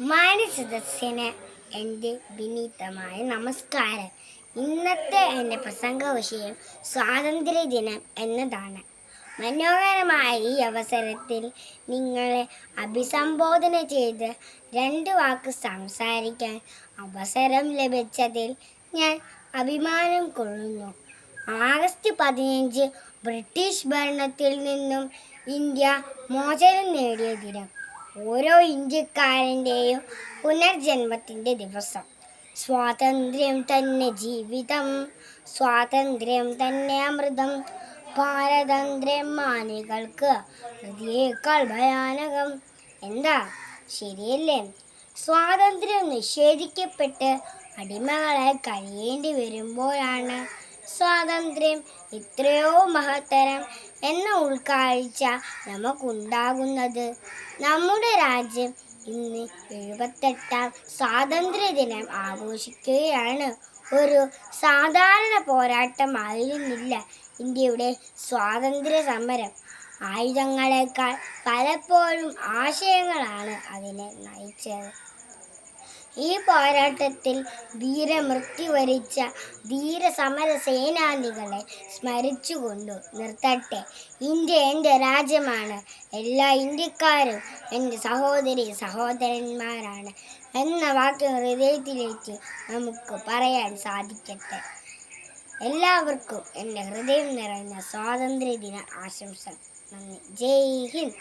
മാന്യ സദസ്സിന് എന്റെ വിനീതമായ നമസ്കാരം. ഇന്നത്തെ എന്റെ പ്രസംഗ വിഷയം സ്വാതന്ത്ര്യദിനം എന്നതാണ്. മനോഹരമായ ഈ അവസരത്തിൽ നിങ്ങളെ അഭിസംബോധന ചെയ്ത് രണ്ട് വാക്ക് സംസാരിക്കാൻ അവസരം ലഭിച്ചതിൽ ഞാൻ അഭിമാനം കൊള്ളുന്നു. ആഗസ്റ്റ് പതിനഞ്ച് ബ്രിട്ടീഷ് ഭരണത്തിൽ നിന്നും ഇന്ത്യ മോചനം നേടിയ ദിനം. ഓരോ ഇന്ത്യക്കാരന്റെയും പുനർജന്മത്തിന്റെ ദിവസം. സ്വാതന്ത്ര്യം തന്നെ ജീവിതം സ്വാതന്ത്ര്യം തന്നെ അമൃതം. പാരതന്ത്ര്യം മാനികൾക്ക് ഹൃദയേക്കാൾ ഭയാനകം. എന്താ? ശരിയല്ലേ? സ്വാതന്ത്ര്യം നിഷേധിക്കപ്പെട്ട് അടിമകളായി കഴിയേണ്ടി വരുമ്പോഴാണ് സ്വാതന്ത്ര്യം ഇത്രയോ മഹത്തരം എന്ന ഉൾക്കാഴ്ച നമുക്കുണ്ടാകുന്നത്. നമ്മുടെ രാജ്യം ഇന്ന് എഴുപത്തെട്ടാം സ്വാതന്ത്ര്യ ദിനം ആഘോഷിക്കുകയാണ്. ഒരു സാധാരണ പോരാട്ടമായിരുന്നില്ല ഇന്ത്യയുടെ സ്വാതന്ത്ര്യ സമരം ആയുധങ്ങളെക്കാൾ പലപ്പോഴും ആശയങ്ങളാണ് അതിനെ നയിച്ചത്. ഈ പോരാട്ടത്തിൽ ധീരമൃത്യു വരിച്ച ധീരസമര സേനാനികളെ സ്മരിച്ചുകൊണ്ടു നിർത്തട്ടെ. ഇന്ത്യ എന്റെ രാജ്യമാണ്. എല്ലാ ഇന്ത്യക്കാരും എന്റെ സഹോദരി സഹോദരന്മാരാണ് എന്ന വാക്ക് ഹൃദയത്തിലേക്ക് നമുക്ക് പറയാൻ സാധിക്കട്ടെ. എല്ലാവർക്കും എന്റെ ഹൃദയം നിറഞ്ഞ സ്വാതന്ത്ര്യദിന ആശംസ. നന്ദി. ജയ് ഹിന്ദ്.